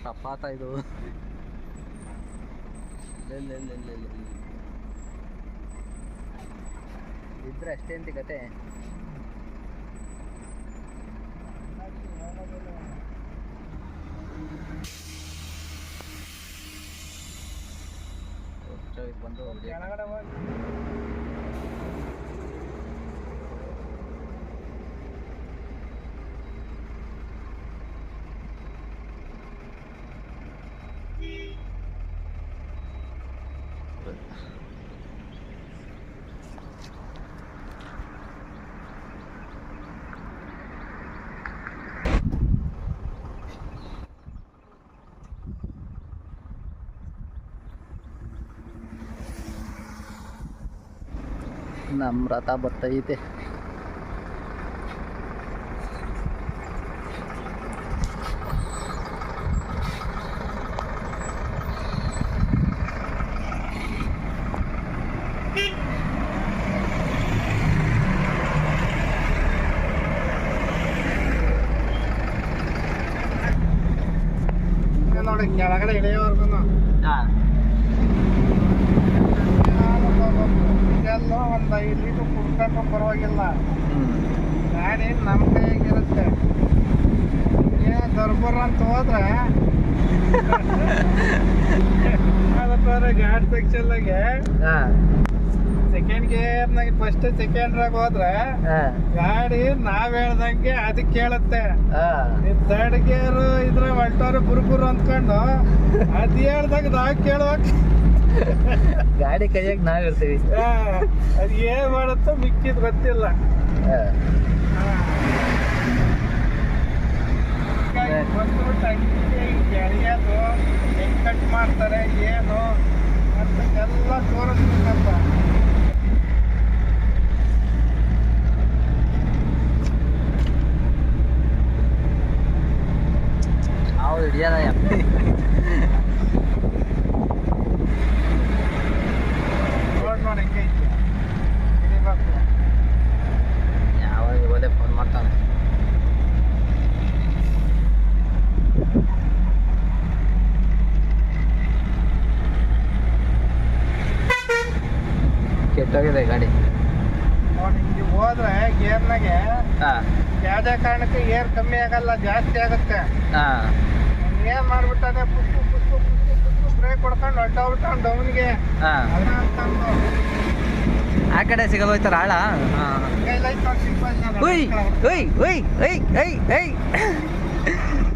ಪ್ರಪಾತ ಇದು. ಇದ್ರೆ ಅಷ್ಟೇ ಅಂತ ಕತೆ. ಬಂದು ಹೊಡ್ಯಕ್ಕೆ. ಕೆಳಗಡೆ ಹೋಗಿ ನಮ್ಮ ರಥ ಬರ್ತೈತೆ ನೋಡಿ ಕೆಳಗಡೆ ಇಳಿಯೋವರೆಗೂ ಇದೆಲ್ಲ ಒಂದು ಐದು ಲೀಟ್ರ್ ಕುಡ್ಕೊಂಡು ಪರವಾಗಿಲ್ಲ. ಗಾಡಿ ನಮ್ಮ ಕೈಯಾಗಿರುತ್ತೆ ದರ್ಬರ್ ಅಂತ ಹೋದ್ರೆ. ಅದಪ್ಪ ಗಾಡಿ ಸೆಕ್ಷನ್ದಾಗೆ ಗೇರ್ನಾಗ ಫಸ್ಟ್ ಸೆಕೆಂಡ್ರಾಗ ಹೋದ್ರೆ ಗಾಡಿ ನಾವ್ ಹೇಳ್ದಂಗೆ ಅದಕ್ಕೆ ಕೇಳುತ್ತೆ. ಥರ್ಡ್ ಗೇರ್ ಇದ್ರೆ ಹೊಲ್ಟೋರು ಬುರುಬುರು ಬುರು ಅಂದ್ಕೊಂಡು ಅದ್ ಹೇಳ್ದಾಗ ನಾವ್ ಕೇಳುವಾಗ ಗಾಡಿ ಕೈಯಾಗ ನಾವು ಇರ್ತೀವಿ. ಅದ್ ಏನ್ ಮಾಡುತ್ತೋ ಮಿಕ್ಕಿದ್ ಗೊತ್ತಿಲ್ಲ. ಬಂದ್ಬಿಟ್ಟು ಅಂಗಡಿಗೆ ಎಳೆಯೋದು ಹೆಂಗ್ ಕಟ್ ಮಾಡ್ತಾರೆ ಏನು ಅಂತ ಎಲ್ಲ ತೋರಿಸ್ಬೇಕಪ್ಪ. ನಾವು ಹಿಡಿಯೋದ ನೋಡ್ ನೋಡಿ ಹೆಂಗೈತೆ ಹಿಡಿಬೇಕು ಯಾವಾಗ ಒಲೆ ಫೋನ್ ಮಾಡ್ತಾನೆ ಕೆಟ್ಟೋಗಿದೆ ಗಾಡಿ ನೋಡಿ ಹಿಂಗೆ ಹೋದ್ರೆ ಗೇರ್ನಾಗೆ ಹಾಂ ಯಾವುದೇ ಕಾರಣಕ್ಕೆ ಏರ್ ಕಮ್ಮಿ ಆಗಲ್ಲ ಜಾಸ್ತಿ ಆಗುತ್ತೆ ಹಾಂ ಏನ್ ಮಾಡ್ಬಿಟ್ಟಾನೆ? ಪುಸ್ತು ಬ್ರೇಕ್ ಹೊಡ್ಕೊಂಡು ಹೊಟ್ಟೋಗ್ಬಿಟ್ಟಾನ ಡೌನ್ಗೆ. ಹಾಂ. ಅದ್ರ ಅಂತಂದು ಆ ಕಡೆ ಸಿಗಲ್ಲ ಹೋಯ್ತಾರ ಆಳ ಕೈಲೈತ್ ನೋಡಿ ಸಿಂಪಲ್ ಉಯ್ ಉಯ್ ಉಯ್ ಉಯ್ ಉಯ್ ಉಯ್.